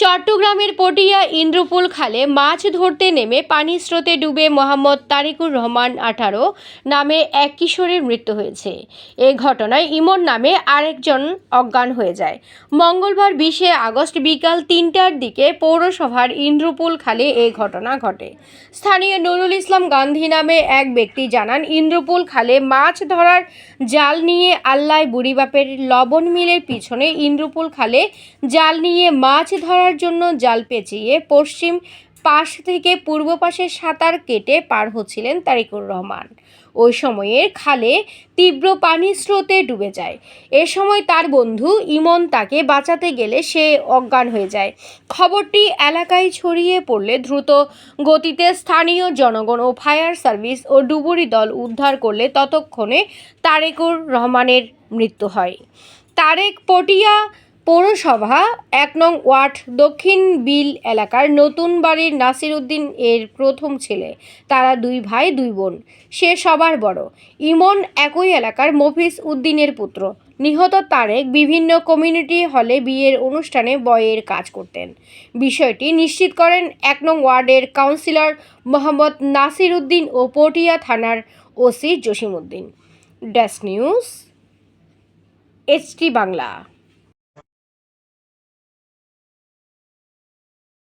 চট্টগ্রামের পটিয়া ইন্দ্রপুল খালে মাছ ধরতে নেমে পানি স্রোতে ডুবে মোহাম্মদ তারিকুর রহমান আঠারো নামে এক কিশোরের মৃত্যু হয়েছে। এ ঘটনায় ইমন নামে আরেকজন অজ্ঞান হয়ে যায়। মঙ্গলবার বিশে আগস্ট বিকাল তিনটার দিকে পৌরসভার ইন্দ্রপুল খালে এ ঘটনা ঘটে। স্থানীয় নুরুল ইসলাম গান্ধী নামে এক ব্যক্তি জানান, ইন্দ্রপুল খালে মাছ ধরার জাল নিয়ে আল্লায় বুড়িবাপের লবণ মিলের পিছনে ইন্দ্রপুল খালে জাল নিয়ে মাছ ধরার জন্য জাল পেঁচিয়ে পশ্চিম পাশ থেকে পূর্ব পাশে সাঁতার কেটে পার হচ্ছিলেন তারিকুর রহমান। ওই সময়ে খালে তীব্র পানি স্রোতে ডুবে যায়। এ সময় তার বন্ধু ইমন তাকে বাঁচাতে গেলে সে অজ্ঞান হয়ে যায়। খবরটি এলাকায় ছড়িয়ে পড়লে দ্রুত গতিতে স্থানীয় জনগণ ও ফায়ার সার্ভিস ও ডুবুরি দল উদ্ধার করলে ততক্ষণে তারেকুর রহমানের মৃত্যু হয়। তারেক পটিয়া পৌরসভা এক নং ওয়ার্ড দক্ষিণ বিল এলাকার নতুন বাড়ির নাসির উদ্দিন এর প্রথম ছেলে। তারা দুই ভাই, দুই বোন। সে সবার বড়। ইমন একই এলাকার মফিজ উদ্দিনের পুত্র। নিহত তারেক বিভিন্ন কমিউনিটি হলে বিয়ের অনুষ্ঠানে বয়ের কাজ করতেন। বিষয়টি নিশ্চিত করেন এক নং ওয়ার্ডের কাউন্সিলর মোহাম্মদ নাসির উদ্দিন ও পটিয়া থানার OC Jasimuddin. Dash news HT Bangla.